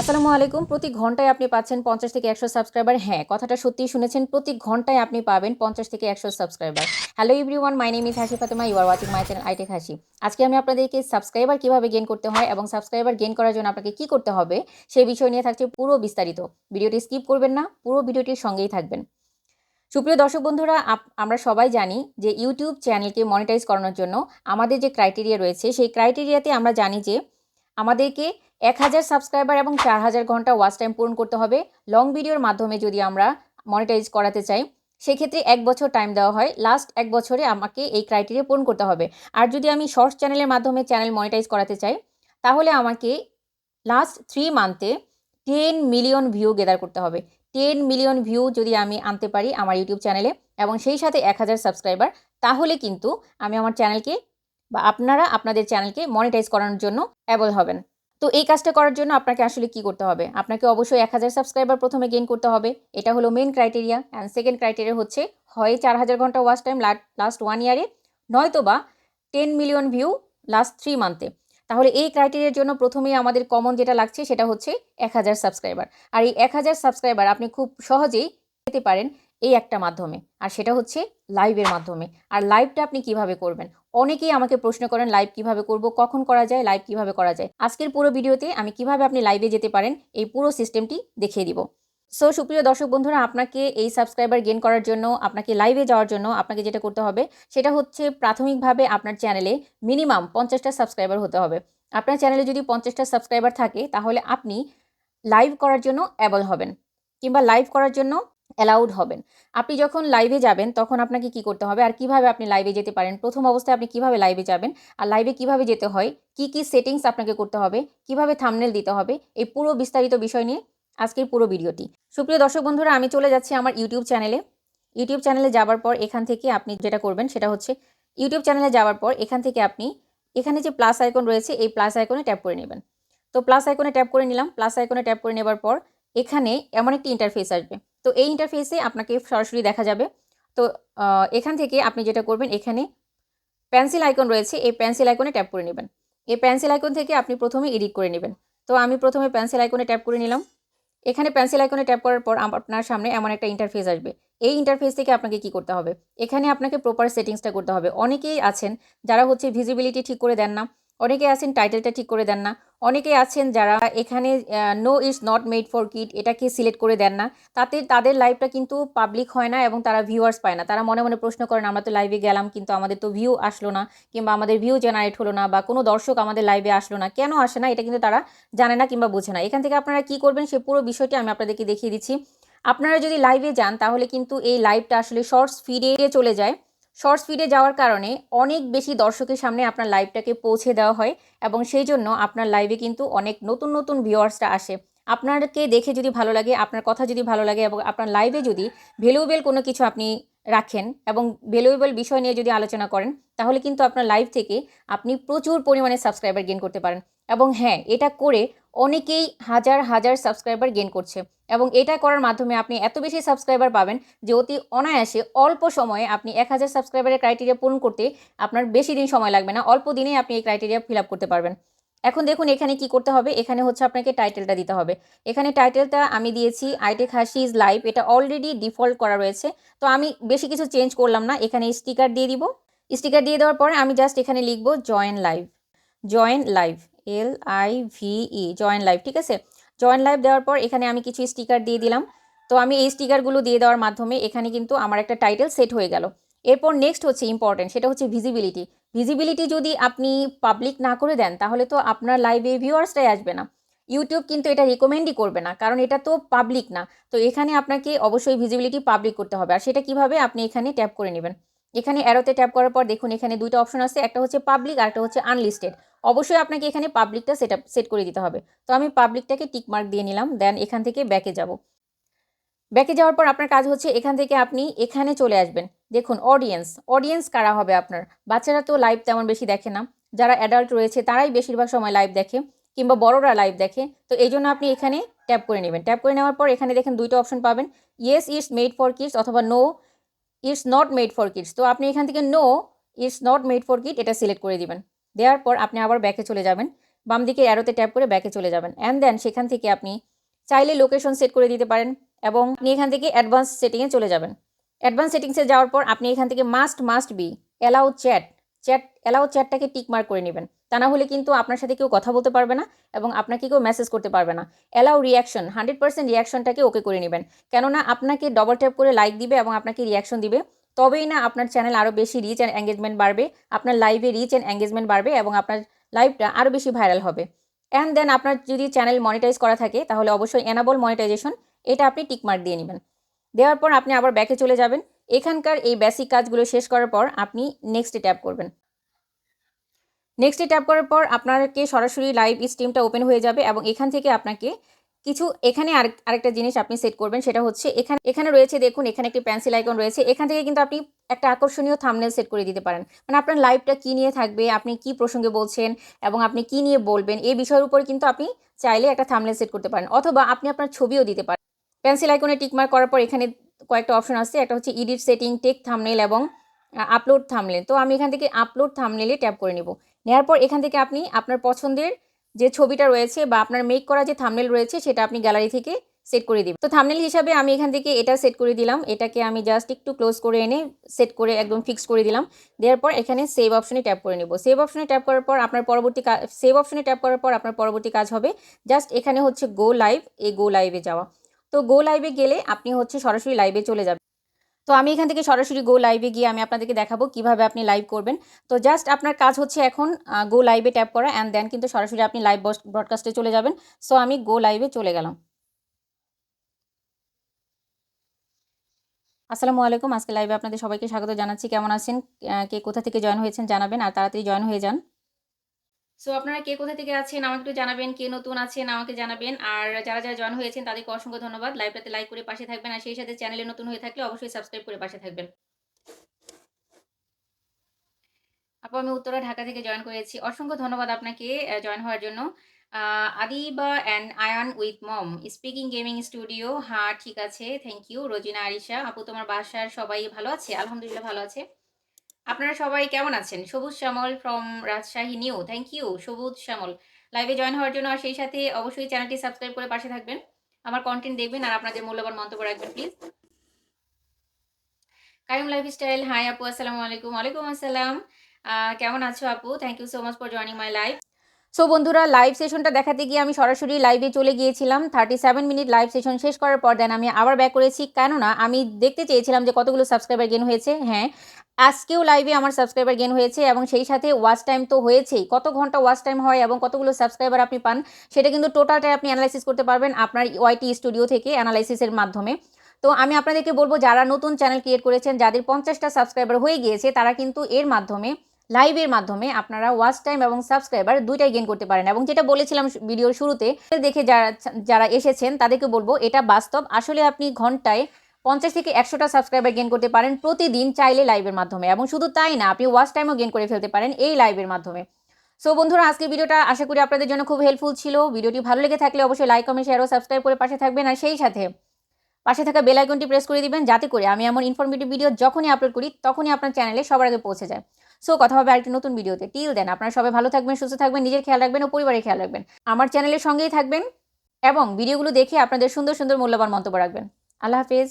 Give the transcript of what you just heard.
আসসালামু আলাইকুম। প্রতি ঘন্টায় আপনি পাচ্ছেন পঞ্চাশ থেকে একশো সাবস্ক্রাইবার। হ্যাঁ কথাটা সত্যিই শুনেছেন। প্রতি ঘন্টায় আপনি পাবেন পঞ্চাশ থেকে একশো subscriber. Hello everyone my name is Hasi Fatema you are watching my channel iTech Hasi আজকে আমি আপনাদেরকে সাবস্ক্রাইবার কীভাবে গেন করতে হয় এবং সাবস্ক্রাইবার গেন করার জন্য আপনাকে কি করতে হবে সেই বিষয় নিয়ে থাকছে পুরো বিস্তারিত। ভিডিওটি স্কিপ করবেন না, পুরো ভিডিওটির সঙ্গেই থাকবেন। সুপ্রিয় দর্শক বন্ধুরা আমরা সবাই জানি যে ইউটিউব চ্যানেলকে মনিটাইজ করানোর জন্য আমাদের যে ক্রাইটেরিয়া রয়েছে, সেই ক্রাইটেরিয়াতে আমরা জানি যে আমাদেরকে এক হাজার সাবস্ক্রাইবার এবং চার হাজার ঘণ্টা ওয়াচ টাইম পূরণ করতে হবে। লং ভিডিওর মাধ্যমে যদি আমরা মনিটাইজ করাতে চাই, সেক্ষেত্রে এক বছর টাইম দেওয়া হয়। লাস্ট এক বছরে আমাকে এই ক্রাইটেরিয়া পূরণ করতে হবে। আর যদি আমি শর্টস চ্যানেলের মাধ্যমে চ্যানেল মনিটাইজ করাতে চাই, তাহলে আমাকে লাস্ট থ্রি মান্থে টেন মিলিয়ন ভিউ গেদার করতে হবে। টেন মিলিয়ন ভিউ যদি আমি আনতে পারি আমার ইউটিউব চ্যানেলে এবং সেই সাথে এক হাজার সাবস্ক্রাইবার তাহলে কিন্তু আমি আমার চ্যানেলকে বা আপনারা আপনাদের চ্যানেলকে মনিটাইজ করানোর জন্য অ্যাবল হবেন। তো এই কাজটা করার জন্য আপনাকে আসলে কি করতে হবে? আপনাকে অবশ্যই এক হাজার সাবস্ক্রাইবার প্রথমে গেইন করতে হবে। এটা হলো main criteria and second criteria হচ্ছে, হয় চার হাজার ঘণ্টা ওয়াচ টাইম লাস্ট ওয়ান ইয়ারে নয়তো বা ten million view last three মান্থে তাহলে এই ক্রাইটেরিয়ার জন্য প্রথমেই আমাদের কমন যেটা লাগছে সেটা হচ্ছে এক হাজার সাবস্ক্রাইবার আর এই এক হাজার সাবস্ক্রাইবার আপনি খুব সহজেই পেতে পারেন এই একটা মাধ্যমে, আর সেটা হচ্ছে লাইভের মাধ্যমে। আর লাইভটা আপনি কীভাবে করবেন? অনেকেই আমাকে প্রশ্ন করেন লাইভ কীভাবে করব? কখন করা যায়? লাইভ কীভাবে করা যায়? আজকের পুরো ভিডিওতে আমি কীভাবে আপনি লাইভে যেতে পারেন, এই পুরো সিস্টেমটি দেখিয়ে দিব। সো সুপ্রিয় দর্শক বন্ধুরা, আপনাকে এই সাবস্ক্রাইবার গেন করার জন্য, আপনাকে লাইভে যাওয়ার জন্য আপনাকে যেটা করতে হবে, সেটা হচ্ছে প্রাথমিকভাবে আপনার চ্যানেলে মিনিমাম পঞ্চাশটা সাবস্ক্রাইবার হতে হবে। আপনার চ্যানেলে যদি পঞ্চাশটা সাবস্ক্রাইবার থাকে, তাহলে আপনি লাইভ করার জন্য অ্যাবল হবেন, কিংবা লাইভ করার জন্য অ্যালাউড হবেন। আপনি যখন লাইভে যাবেন, তখন আপনাকে কি করতে হবে? আর কীভাবে আপনি লাইভে যেতে পারেন? প্রথম অবস্থায় আপনি কীভাবে লাইভে যাবেন? আর লাইভে কীভাবে যেতে হয়? কি কি সেটিংস আপনাকে করতে হবে? কীভাবে থামনেল দিতে হবে? এই পুরো বিস্তারিত বিষয় নিয়ে আজকের পুরো ভিডিওটি। সুপ্রিয় দর্শক বন্ধুরা, আমি চলে যাচ্ছি আমার ইউটিউব চ্যানেলে ইউটিউব চ্যানেলে যাওয়ার পর এখান থেকে আপনি যেটা করবেন, সেটা হচ্ছে ইউটিউব চ্যানেলে যাওয়ার পর এখান থেকে আপনি এখানে যে প্লাস আইকন রয়েছে, এই প্লাস আইকনে ট্যাপ করে নেবেন। তো প্লাস আইকনে ট্যাপ করে নিলাম। প্লাস আইকনে ট্যাপ করে নেবার পর এখানে এমন একটি ইন্টারফেস আসবে। তো এই ইন্টারফেসে আপনাকে সরাসরি দেখা যাবে। তো এখান থেকে আপনি যেটা করবেন, এখানে পেন্সিল আইকন রয়েছে, এই পেন্সিল আইকনে ট্যাপ করে নেবেন। এই পেন্সিল আইকন থেকে আপনি প্রথমে এডিট করে নেবেন। তো আমি প্রথমে পেন্সিল আইকনে ট্যাপ করে নিলাম। এখানে পেন্সিল আইকনে ট্যাপ করার পর আপনার সামনে এমন একটা ইন্টারফেস আসবে। এই ইন্টারফেস থেকে আপনাকে কি করতে হবে? এখানে আপনাকে প্রপার সেটিংসটা করতে হবে। অনেকেই আছেন যারা হচ্ছে ভিজিবিলিটি ঠিক করে দেন না অনেকে আছেন টাইটেলটা ঠিক করে দেন না। অনেকে আছেন যারা এখানে no is not made for kid এটাকে সিলেক্ট করে দেন না। তাতে তাদের লাইভটা কিন্তু পাবলিক হয় না এবং তারা ভিউয়ার্স পায় না। তারা মনে মনে প্রশ্ন করেন, আমরা তো লাইভে গেলাম, কিন্তু আমাদের তো ভিউ আসলো না কিংবা আমাদের ভিউ জেনারেট হলো না বা কোনো দর্শক আমাদের লাইভে আসলো না। কেন আসে না? এটা কিন্তু তারা জানে না কিংবা বোঝে না। এখান থেকে আপনারা কি করবেন, সে পুরো বিষয়টি আমি আপনাদেরকে দেখিয়ে দিচ্ছি। আপনারা যদি লাইভে যান, তাহলে কিন্তু এই লাইভটা আসলে শর্টস ফিডে চলে যায়। শর্টস ফিডে যাওয়ার কারণে অনেক বেশি দর্শকের সামনে আপনার লাইভটাকে পৌঁছে দেওয়া হয় এবং সেই জন্য আপনার লাইভে কিন্তু অনেক নতুন নতুন ভিউয়ার্সরা আসে। আপনাকে দেখে যদি ভালো লাগে, আপনার কথা যদি ভালো লাগে এবং আপনার লাইভে যদি ভ্যালুয়েবল কোনো কিছু আপনি রাখেন এবং ভ্যালুয়েবল বিষয় নিয়ে যদি আলোচনা করেন, তাহলে কিন্তু আপনার লাইভ থেকে আপনি প্রচুর পরিমাণে সাবস্ক্রাইবার গেন করতে পারেন। এবং হ্যাঁ এটা করে অনেকেই হাজার হাজার সাবস্ক্রাইবার গেন করছে এবং এটা করার মাধ্যমে আপনি এত বেশি সাবস্ক্রাইবার পাবেন যে অতি অনায়াসে অল্প সময়ে আপনি এক হাজার সাবস্ক্রাইবারের ক্রাইটেরিয়া পূরণ করতে আপনার বেশি দিন সময় লাগবে না। অল্প দিনেই আপনি এই ক্রাইটেরিয়া ফিল আপ করতে পারবেন। এখন দেখুন এখানে কি করতে হবে? এখানে হচ্ছে আপনাকে টাইটেলটা দিতে হবে। এখানে টাইটেলটা আমি দিয়েছি আইটেক হাসি ইজ লাইভ এটা অলরেডি ডিফল্ট করা রয়েছে। তো আমি বেশি কিছু চেঞ্জ করলাম না। এখানে স্টিকার দিয়ে দিব। স্টিকার দিয়ে দেওয়ার পরে আমি জাস্ট এখানে লিখব join live join live L I V E join live ঠিক আছে? জয়েন লাইভ দেওয়ার পর এখানে আমি কিছু স্টিকার দিয়ে দিলাম। তো আমি এই স্টিকারগুলো দিয়ে দেওয়ার মাধ্যমে এখানে কিন্তু আমার একটা টাইটেল সেট হয়ে গেল। এরপর নেক্সট হচ্ছে ইম্পর্টেন্ট সেটা হচ্ছে ভিজিবিলিটি ভিজিবিলিটি যদি আপনি পাবলিক না করে দেন, তাহলে তো আপনার লাইভে ভিউয়ার্সটাই আসবে না। ইউটিউব কিন্তু এটা রিকমেন্ডই করবে না, কারণ এটা তো পাবলিক না। তো এখানে আপনাকে অবশ্যই ভিজিবিলিটি পাবলিক করতে হবে। আর সেটা কীভাবে? আপনি এখানে ট্যাপ করে নেবেন। এখানে অ্যারোতে ট্যাপ করার পর দেখুন এখানে দুইটা অপশন আছে, একটা হচ্ছে পাবলিক আর একটা হচ্ছে আনলিস্টেড অবশ্যই আপনাকে এখানে পাবলিকটা সেট সেট করে দিতে হবে। তো আমি পাবলিকটাকে টিক মার্ক দিয়ে নিলাম দেন এখান থেকে ব্যাকে যাব। ব্যাকে যাওয়ার পর আপনার কাজ হচ্ছে এখান থেকে আপনি এখানে চলে আসবেন। দেখুন অডিয়েন্স অডিয়েন্স কারা হবে আপনার? বাচ্চারা তো লাইভ তেমন বেশি দেখে না। যারা অ্যাডাল্ট রয়েছে, তারাই বেশিরভাগ সময় লাইভ দেখে, কিংবা বড়রা লাইভ দেখে। তো এই জন্য আপনি এখানে ট্যাপ করে নেবেন। ট্যাপ করে নেওয়ার পর এখানে দেখেন দুইটা অপশন পাবেন। Yes it's made for kids অথবা no it's not made for kids তো আপনি এখান থেকে no it's not made for kid এটা সিলেক্ট করে দিবেন। দেওয়ার পর আপনি আবার ব্যাকে চলে যাবেন। বাম দিকে অ্যারোতে ট্যাপ করে ব্যাকে চলে যাবেন। অ্যান্ড দেন সেখান থেকে আপনি চাইলে লোকেশন সেট করে দিতে পারেন এবং আপনি এখান থেকে অ্যাডভান্স সেটিংয়ে চলে যাবেন। অ্যাডভান্স সেটিংসে যাওয়ার পর আপনি এখান থেকে must must be allow chat chat allow চ্যাটটাকে tick mark করে নেবেন। তা না হলে কিন্তু আপনার সাথে কেউ কথা বলতে পারবে না এবং আপনাকে কেউ মেসেজ করতে পারবে না। অ্যালাউ রিয়াকশন হান্ড্রেড পার্সেন্ট রিয়াকশনটাকে ওকে করে নেবেন। কেননা আপনাকে ডবল ট্যাপ করে লাইক দিবে এবং আপনাকে রিয়াকশন দিবে। তবেই না আপনার চ্যানেল আরও বেশি রিচ অ্যান্ড এঙ্গেজমেন্ট বাড়বে, আপনার লাইভে রিচ অ্যান্ড এঙ্গেজমেন্ট বাড়বে এবং আপনার লাইভটা আরও বেশি ভাইরাল হবে। অ্যান্ড দেন আপনার যদি চ্যানেল মনিটাইজ করা থাকে, তাহলে অবশ্যই এনাবল মনিটাইজেশন এটা আপনি টিকমার্ক দিয়ে নেবেন। দেওয়ার পর আপনি আবার ব্যাকে চলে যাবেন। এখানকার এই বেসিক কাজগুলো শেষ করার পর আপনি নেক্সটে ট্যাপ করবেন। নেক্সটে ট্যাপ করার পর আপনাকে সরাসরি লাইভ স্ট্রিমটা ওপেন হয়ে যাবে এবং এখান থেকে আপনাকে কিছু এখানে আরেক আরেকটা জিনিস আপনি সেট করবেন, সেটা হচ্ছে এখানে এখানে রয়েছে দেখুন, এখানে একটি পেন্সিল আইকন রয়েছে, এখান থেকে কিন্তু আপনি একটা আকর্ষণীয় থামনেল সেট করে দিতে পারেন। মানে আপনার লাইভটা কী নিয়ে থাকবে, আপনি কি প্রসঙ্গে বলছেন এবং আপনি কি নিয়ে বলবেন, এই বিষয়ের উপর কিন্তু আপনি চাইলে একটা থামনেল সেট করতে পারেন, অথবা আপনি আপনার ছবিও দিতে পারেন। পেন্সিল আইকনে টিকমার্ক করার পর এখানে কয়েকটা অপশন আছে একটা হচ্ছে ইডিট সেটিং টেক থামনেল এবং আপলোড থামলেন তো আমি এখান থেকে আপলোড থামনেলে ট্যাপ করে নেব। নেওয়ার পর এখান থেকে আপনি আপনার পছন্দের যে ছবিটা রয়েছে বা আপনার মেক করা যে থামনেল রয়েছে, সেটা আপনি গ্যালারি থেকে সেট করে দিবেন। তো থামনেল হিসাবে আমি এখান থেকে এটা সেট করে দিলাম। এটাকে আমি জাস্ট একটু ক্লোজ করে এনে সেট করে একদম ফিক্স করে দিলাম। দেওয়ার পর এখানে সেভ অপশনে ট্যাপ করে নেব। সেভ অপশনে ট্যাপ করার পর আপনার পরবর্তী সেভ অপশনে ট্যাপ করার পর আপনার পরবর্তী কাজ হবে। জাস্ট এখানে হচ্ছে গো লাইভ এই গো লাইভে যাওয়া। তো গো লাইভে গেলে আপনি হচ্ছে সরাসরি লাইভে চলে যাবেন। তো আমি এখান থেকে সরাসরি গো লাইভে গিয়ে আমি আপনাদেরকে দেখাবো কীভাবে আপনি লাইভ করবেন। তো জাস্ট আপনার কাজ হচ্ছে এখন গো লাইভে ট্যাপ করা অ্যান্ড দেন কিন্তু সরাসরি আপনি লাইভ ব্রডকাস্টে চলে যাবেন। সো আমি গো লাইভে চলে গেলাম। আসসালামু আলাইকুম। আজকে লাইভে আপনাদের সবাইকে স্বাগত জানাচ্ছি। কেমন আছেন? কে কোথা থেকে জয়েন হয়েছেন জানাবেন আর তাড়াতাড়ি জয়েন হয়ে যান। সো আপনারা কে কোথা থেকে আছেন? আমাকে একটু জানাবেন, কে নতুন আছেন? আমাকে জানাবেন। আর যারা যারা জয়েন হয়েছেন, তাদেরকে অসংখ্য ধন্যবাদ। লাইভটাতে লাইক করে পাশে থাকবেন। আর সেই সাথে চ্যানেলে নতুন হয়ে থাকলে অবশ্যই সাবস্ক্রাইব করে পাশে থাকবেন। আপু, আমি উত্তরা, ঢাকা থেকে জয়েন করেছি। অসংখ্য ধন্যবাদ আপনাকে জয়েন হওয়ার জন্য। Adiba and Ayan with mom speaking gaming studio হ্যাঁ ঠিক আছে। Thank you Rozina, Arisha. আপু, তোমার বাসার সবাই ভালো আছে? আলহামদুলিল্লাহ ভালো আছে। আপনারা সবাই কেমন আছেন? Sabuj Shyamal from Rajshahi new thank you Sabuj Shyamal. লাইভে জয়েন হওয়ার জন্য আর সেই সাথে অবশ্যই চ্যানেলটি সাবস্ক্রাইব করে পাশে থাকবেন। আমার কন্টেন্ট দেখবেন আর আপনাদের মূল্যবান মন্তব্য রাখবেন প্লিজ কায়ুম লাইফস্টাইল হাই আপু, আসসালামু আলাইকুম। ওয়ালাইকুম আসসালাম। কেমন আছো আপু? Thank you so much for joining my live so বন্ধুরা লাইভ সেশনটা দেখাতে গিয়ে আমি সরাসরি লাইভে চলে গিয়েছিলাম। Thirty seven minute live session শেষ করার পর দেন আমি আবার ব্যাক করেছি। কেননা, আমি দেখতে চেয়েছিলাম যে কতগুলো সাবস্ক্রাইবার গেন হয়েছে। হ্যাঁ আজকেও লাইভে আমার সাবস্ক্রাইবার গেন হয়েছে এবং সেই সাথে ওয়াচ টাইম তো হয়েছেই। কত ঘণ্টা ওয়াচ টাইম হয় এবং কতগুলো সাবস্ক্রাইবার আপনি পান, সেটা কিন্তু টোটালটাই আপনি অ্যানালাইসিস করতে পারবেন আপনার ওয়াইটি স্টুডিও থেকে অ্যানালাইসিসের মাধ্যমে। তো আমি আপনাদেরকে বলব, যারা নতুন চ্যানেল ক্রিয়েট করেছেন, যাদের পঞ্চাশটা সাবস্ক্রাইবার হয়ে গিয়েছে, তারা কিন্তু এর মাধ্যমে লাইভের মাধ্যমে আপনারা ওয়াচ টাইম এবং সাবস্ক্রাইবার দুইটাই গেন করতে পারেন। এবং যেটা বলেছিলাম ভিডিওর শুরুতে দেখে যারা যারা এসেছেন, তাদেরকে বলব, এটা বাস্তব। আসলে আপনি ঘন্টায় পঞ্চাশ থেকে একশোটা সাবস্ক্রাইবার গেন করতে পারেন প্রতিদিন চাইলে লাইভের মাধ্যমে। এবং শুধু তাই না, আপনি ওয়াচ টাইমও গেন করে ফেলতে পারেন এই লাইভের মাধ্যমে। সো বন্ধুরা, আজকের ভিডিওটা আশা করি আপনাদের জন্য খুব হেল্পফুল ছিল। ভিডিওটি ভালো লেগে থাকলে অবশ্যই লাইক কমেন্ট শেয়ার ও সাবস্ক্রাইব করে পাশে থাকবেন। আর সেই সাথে পাশে থাকা বেল আইকনটি প্রেস করে দিবেন, যাতে করে আমি এমন ইনফরমেটিভ ভিডিও যখনই আপলোড করি, তখনই আপনার চ্যানেলে সবার আগে পৌঁছে যায়। সো কথা হবে আরেকটি নতুন ভিডিওতে টিল দেন আপনারা সবাই ভালো থাকবেন, সুস্থ থাকবেন, নিজের খেয়াল রাখবেন ও পরিবারের খেয়াল রাখবেন। আমার চ্যানেলের সঙ্গেই থাকবেন এবং ভিডিওগুলো দেখে আপনাদের সুন্দর সুন্দর মূল্যবান মন্তব্য রাখবেন। আল্লাহ হাফেজ।